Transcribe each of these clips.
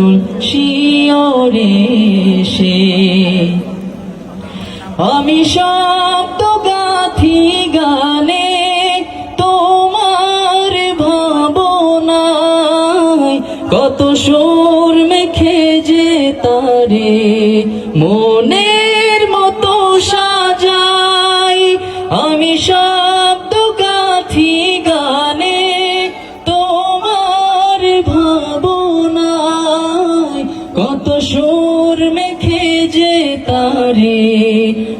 রসুল শিওরে সে আমি শব্দ গাথি গানে তোমার ভাবনায় কত সুর মেখে যে তারে। মনের কত সুর মেখে যে তারে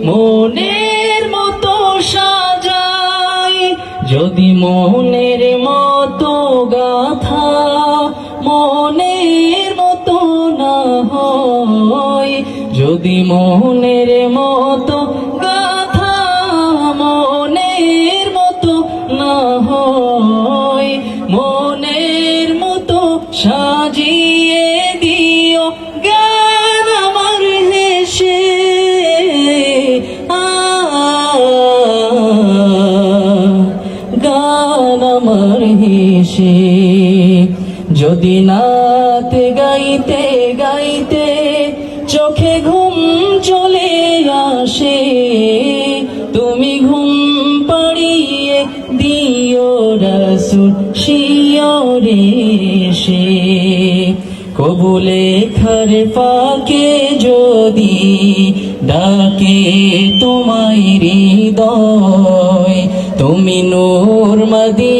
মনের মতো সাজাই। যদি মনের মতো গাথা মনের মতো না হয়, যদি মনের মতো গাথা মনের মতো না হয়, মনের মতো সাজিয়ে হেসে যদি নাতে গাইতে গাইতে চোখে ঘুম চলে আসে, তুমি ঘুম পাড়িয়ে দিও রসুল শিয়রে সে কবুলে খর পাকে যদি ডাকে তোমায় হৃদয়, তুমি নূর মদিনা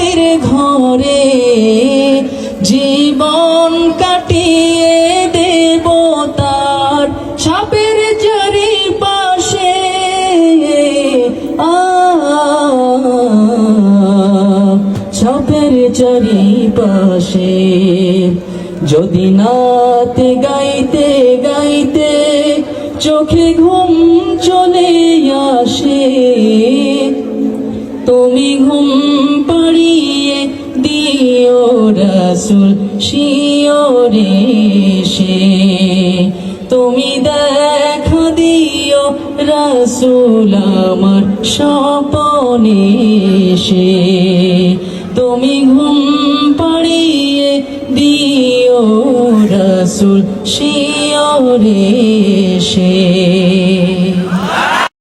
পাপের ঘরে জীবন কাটিয়ে দেব তার ছাপের চারি পাশে। আ ছাপের চারি পাশে। যদি নাতে গাইতে গাইতে চোখে ঘুম চলে আসে, তুমি ঘুম পাড়িয়ে দিও রসুল শিওরে সে। তুমি দেখা দিও রসুল আমার স্বপনে সে। তুমি ঘুম পাড়িয়ে দিও রসুল শিওরে সে।